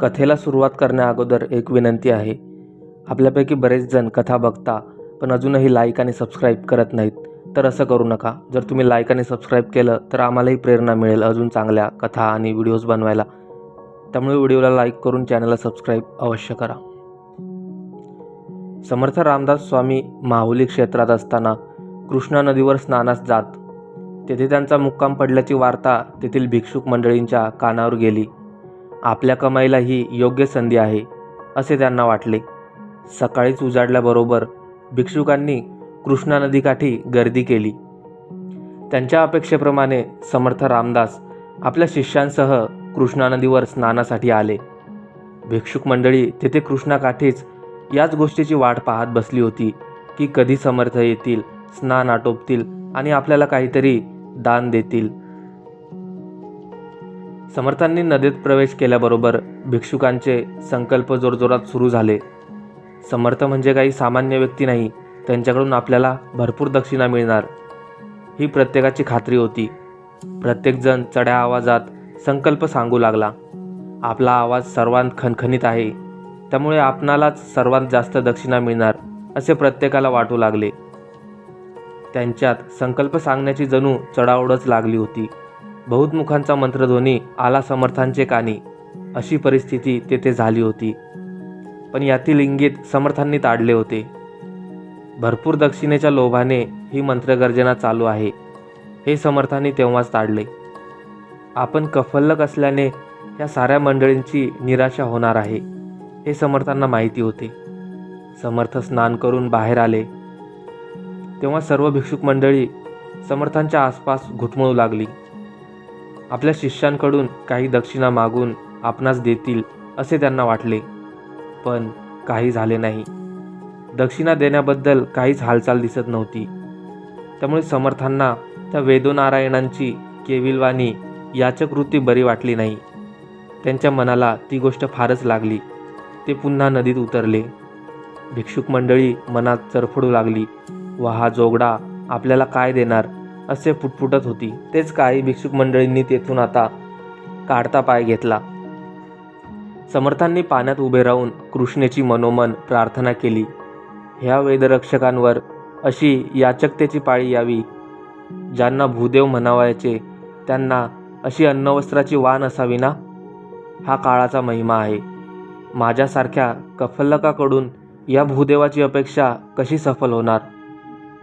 कथेला सुरुवात करण्याअगोदर एक विनंती आहे. आपल्यापैकी बरेच जण कथा बघता पण अजूनही लाईक आणि सबस्क्राईब करत नाहीत. तर असं करू नका. जर तुम्ही लाईक आणि सबस्क्राईब केलं तर आम्हालाही प्रेरणा मिळेल अजून चांगल्या कथा आणि व्हिडिओज बनवायला. त्यामुळे व्हिडिओला लाईक करून चॅनलला सबस्क्राईब अवश्य करा. समर्थ रामदास स्वामी माहुली क्षेत्रात असताना कृष्णा नदीवर स्नानास जात. तेथे त्यांचा मुक्काम पडल्याची वार्ता तेथील भिक्षुक मंडळींच्या कानावर गेली. आपल्या कमाईला ही योग्य संधी आहे असे त्यांना वाटले. सकाळीच उजाडल्याबरोबर भिक्षुकांनी कृष्णा नदीकाठी गर्दी केली. त्यांच्या अपेक्षेप्रमाणे समर्थ रामदास आपल्या शिष्यांसह कृष्णा नदीवर स्नानासाठी आले. भिक्षुक मंडळी तेथे कृष्णाकाठीच याच गोष्टीची वाट पाहत बसली होती की कधी समर्थ येतील स्नान आटोपतील आणि आपल्याला काहीतरी दान देतील. समर्थांनी नदीत प्रवेश केल्याबरोबर भिक्षुकांचे संकल्प जोरजोरात सुरू झाले. समर्थ म्हणजे काही सामान्य व्यक्ती नाही त्यांच्याकडून आपल्याला भरपूर दक्षिणा मिळणार. ही प्रत्येकाची खात्री होती. प्रत्येकजण चढ्या आवाजात संकल्प सांगू लागला. आपला आवाज सर्वांत खणखणीत आहे. त्यामुळे आपणालाच सर्वात जास्त दक्षिणा मिळणार असे प्रत्येकाला वाटू लागले. त्यांच्यात संकल्प सांगण्याची जणू चढाओढच लागली होती. बहुतमुखांचा मंत्रध्वनी आला समर्थांचे कानी. अशी परिस्थिती तेथे झाली होती. पण यातील इंगित समर्थांनी ताडले होते. भरपूर दक्षिणेच्या लोभाने ही मंत्रगर्जना चालू आहे. हे समर्थांनी तेव्हाच ताडले. आपण कफल्लक असल्याने या साऱ्या मंडळींची निराशा होणार आहे हे समर्थांना माहिती होते. समर्थ स्नान करून बाहेर आले. तेव्हा सर्व भिक्षुक मंडळी समर्थांच्या आसपास घुटमळू लागली. आपल्या शिष्यांकडून काही दक्षिणा मागून आपणास देतील असे त्यांना वाटले. पण काही झाले नाही. दक्षिणा देण्याबद्दल काहीच हालचाल दिसत नव्हती. त्यामुळे समर्थांना त्या वेदोनारायणांची केविलवाणी याचक वृत्ती बरी वाटली नाही. त्यांच्या मनाला ती गोष्ट फारच लागली. ते पुन्हा नदीत उतरले. भिक्षुक मंडळी मनात चरफडू लागली. व हा जोगडा आपल्याला काय देणार? असे फुटफुटत होती. तेच काही भिक्षुक मंडळींनी तेथून आता काढता पाय घेतला. समर्थांनी पाण्यात उभे राहून कृष्णेची मनोमन प्रार्थना केली. ह्या वेदरक्षकांवर अशी याचकतेची पाळी यावी ज्यांना भूदेव म्हणावायचे त्यांना अशी अन्नवस्त्राची वाण असावी ना? हा काळाचा महिमा आहे. माझ्यासारख्या कफल्लकाकडून या भूदेवाची अपेक्षा कशी सफल होणार?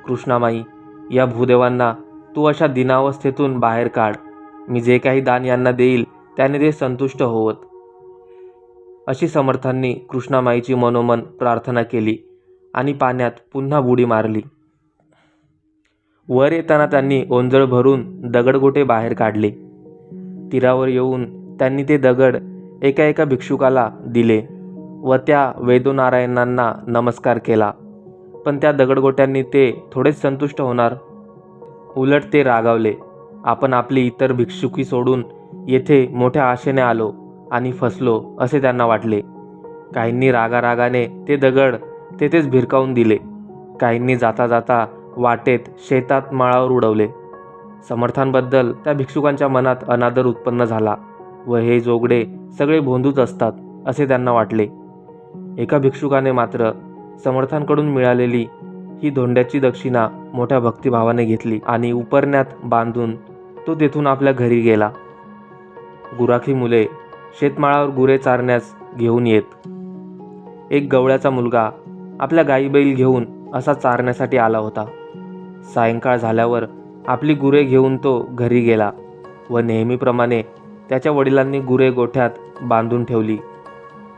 कृष्णामाई या भूदेवांना तू अशा दिनावस्थेतून बाहेर काढ. मी जे काही दान यांना देईल त्याने ते संतुष्ट होवत. अशी समर्थांनी कृष्णामाईची मनोमन प्रार्थना केली आणि पाण्यात पुन्हा बुडी मारली. वर येताना त्यांनी ओंजळ भरून दगडगोटे बाहेर काढले. तीरावर येऊन त्यांनी ते दगड एका एका भिक्षुकाला दिले व त्या वेदोनारायणांना नमस्कार केला. पण त्या दगडगोट्यांनी ते थोडेच संतुष्ट होणार उलट ते रागावले. आपण आपली इतर भिक्षुकी सोडून येथे मोठ्या आशेने आलो आणि फसलो असे त्यांना वाटले. काहींनी रागारागाने ते दगड तेथेच भिरकावून दिले. काहींनी जाता जाता वाटेत शेतात माळावर उडवले. समर्थांबद्दल त्या भिक्षुकांच्या मनात अनादर उत्पन्न झाला व हे जोगडे सगळे भोंदूच असतात असे त्यांना वाटले. एका भिक्षुकाने मात्र समर्थांकडून मिळालेली ही धोंड्याची दक्षिणा मोठ्या भक्तिभावाने घेतली आणि उपरण्यात बांधून तो तेथून आपल्या घरी गेला. गुराखी मुले शेतमाळावर गुरे चारण्यास घेऊन येत. एक गवळ्याचा मुलगा आपल्या गाईबैल घेऊन असा चारण्यासाठी आला होता. सायंकाळ झाल्यावर आपली गुरे घेऊन तो घरी गेला व नेहमीप्रमाणे त्याच्या वडिलांनी गुरे गोठ्यात बांधून ठेवली.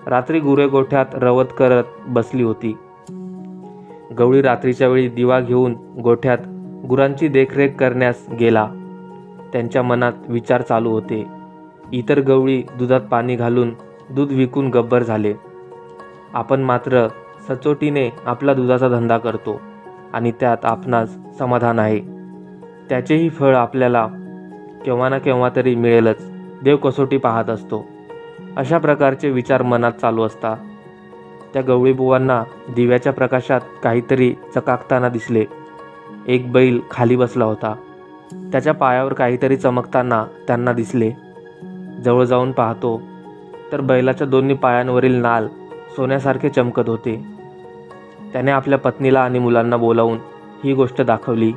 रात्री गुरे गोठ्यात रवत करत बसली होती. गवळी रात्रीच्या वेळी दिवा घेऊन गोठ्यात गुरांची देखरेख करण्यास गेला. त्यांच्या मनात विचार चालू होते. इतर गवळी दुधात पाणी घालून दूध विकून गब्बर झाले. आपण मात्र सचोटीने आपला दुधाचा धंदा करतो आणि त्यात आपणास समाधान आहे. त्याचेही फळ आपल्याला केव्हा ना केव्हा तरी मिळेलच. देव कसोटी पाहत असतो. अशा प्रकारचे विचार मनात चालू असतात. त्या गवळीबुवांना दिव्याच्या प्रकाशात काहीतरी चकाकताना दिसले. एक बैल खाली बसला होता. त्याच्या पायावर काहीतरी चमकताना त्यांना दिसले. जवळ जाऊन पाहतो तर बैलाच्या दोन्ही पायांवरील नाल सोन्यासारखे चमकत होते. त्याने आपल्या पत्नीला आणि मुलांना बोलावून ही गोष्ट दाखवली.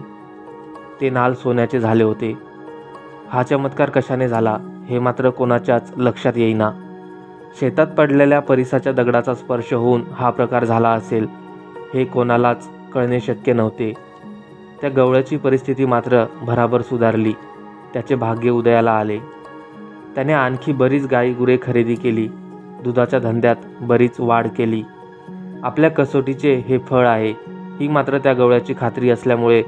ते नाल सोन्याचे झाले होते. हा चमत्कार कशाने झाला हे मात्र कोणाच्याच लक्षात येईना. शेतात पडलेल्या परिसाच्या दगडाचा स्पर्श होऊन हा प्रकार झाला असेल हे कोणालाच कळणे शक्य नव्हते. त्या गवळ्याची परिस्थिती मात्र भराभर सुधारली. त्याचे भाग्य उदयाला आले. त्याने आणखी बरीच गाई गुरे खरेदी केली. दुधाच्या धंद्यात बरीच वाढ केली. आपल्या कसोटीचे हे फळ आहे ही मात्र त्या गवळ्याची खात्री असल्यामुळे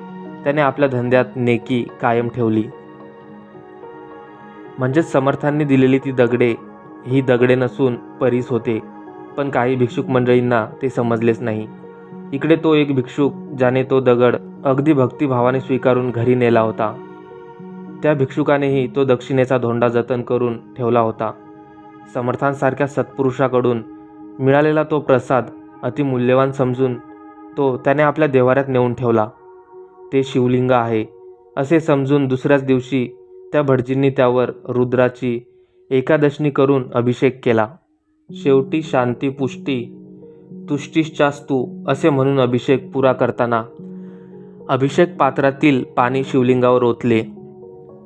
त्याने आपल्या धंद्यात नेकी कायम ठेवली. म्हणजेच समर्थांनी दिलेली ती दगडे ही दगडे नसून परीस होते पण काही भिक्षुक मंडळींना ते समजलेच नाही. इकडे तो एक भिक्षुक ज्याने तो दगड अगदी भक्तिभावाने स्वीकारून घरी नेला होता. त्या भिक्षुकानेही तो दक्षिणेचा धोंडा जतन करून ठेवला होता. समर्थांसारख्या सत्पुरुषाकडून मिळालेला तो प्रसाद अतिमूल्यवान समजून तो त्याने आपल्या देवाऱ्यात नेऊन ठेवला. ते शिवलिंग आहे असे समजून दुसऱ्याच दिवशी त्या भटजींनी त्यावर रुद्राची एकादशनी करून अभिषेक केला. शेवटी शांती पुष्टी तुष्टीश्चास्तू असे म्हणून अभिषेक पुरा करताना अभिषेक पात्रातील पाणी शिवलिंगावर ओतले.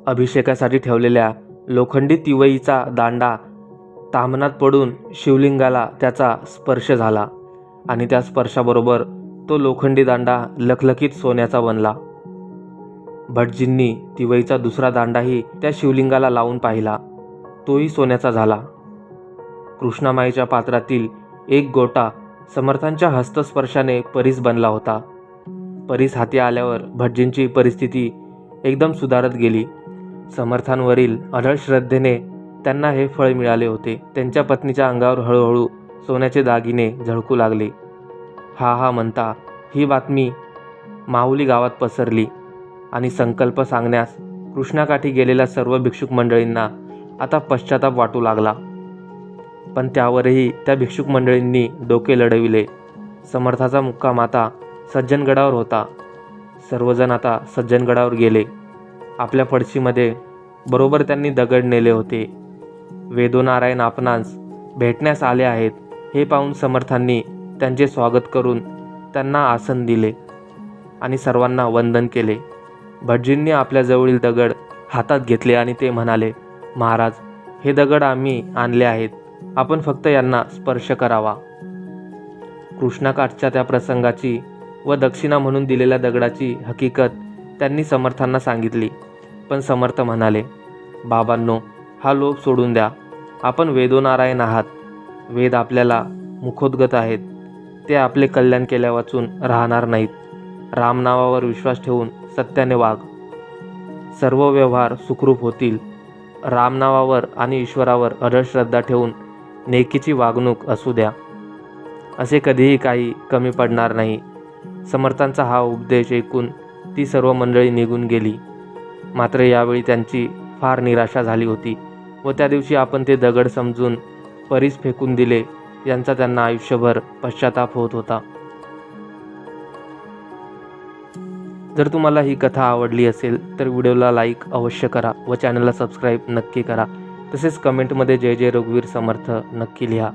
अभिषेकासाठी ठेवलेल्या लोखंडी तिवईचा दांडा तामनात पडून शिवलिंगाला त्याचा स्पर्श झाला आणि त्या स्पर्शाबरोबर तो लोखंडी दांडा लखलखीत सोन्याचा बनला. भटजींनी तिवईचा दुसरा दांडाही त्या शिवलिंगाला लावून पाहिला. तोही सोन्याचा झाला. कृष्णामाईच्या पात्रातील एक गोटा समर्थांच्या हस्तस्पर्शाने परीस बनला होता. परीस हाती आल्यावर भटजींची परिस्थिती एकदम सुधारत गेली. समर्थांवरील अढळ श्रद्धेने त्यांना हे फळ मिळाले होते. त्यांच्या पत्नीच्या अंगावर हळूहळू सोन्याचे दागिने झळकू लागले. हा हा म्हणता ही बातमी माहुली गावात पसरली आणि संकल्प सांगण्यास कृष्णाकाठी गेलेल्या सर्व भिक्षुक मंडळींना आता पश्चाताप वाटू लागला. पण त्यावरही त्या भिक्षुक मंडळींनी डोके लढविले. समर्थाचा मुक्काम आता सज्जनगडावर होता. सर्वजण आता सज्जनगडावर गेले. आपल्या पडशीमध्ये बरोबर त्यांनी दगड नेले होते. वेदोनारायण आपणास भेटण्यास आले आहेत हे पाहून समर्थांनी त्यांचे स्वागत करून त्यांना आसन दिले आणि सर्वांना वंदन केले. भटजींनी आपल्याजवळील दगड हातात घेतले आणि ते म्हणाले महाराज हे दगड आम्ही आणले आहेत. आपण फक्त यांना स्पर्श करावा. कृष्णाकाठच्या त्या प्रसंगाची व दक्षिणा म्हणून दिलेल्या दगडाची हकीकत त्यांनी समर्थांना सांगितली. पण समर्थ म्हणाले बाबांनो हा लोभ सोडून द्या. आपण वेदोनारायण आहात. वेद आपल्याला मुखोद्गत आहेत. ते आपले कल्याण केल्या वाचून राहणार नाहीत. रामनावावर विश्वास ठेवून सत्याने वाघ. सर्व व्यवहार सुखरूप होतील. रामनावावर आणि ईश्वरावर अढळ श्रद्धा ठेवून नेकीची वागणूक असू द्या. असे कधीही काही कमी पडणार नाही. समर्थांचा हा उपदेश ऐकून ती सर्व मंडळी निघून गेली. मात्र यावेळी त्यांची फार निराशा झाली होती व त्या दिवशी आपण ते दगड समजून परीस फेकून दिले यांचा त्यांना आयुष्यभर पश्चाताप होत होता. जर तुम्हाला ही कथा आवडली असेल तर व्हिडिओला लाईक अवश्य करा व चॅनलला सबस्क्राईब नक्की करा. तसेच कमेंटमध्ये जय जय रघुवीर समर्थ नक्की लिहा.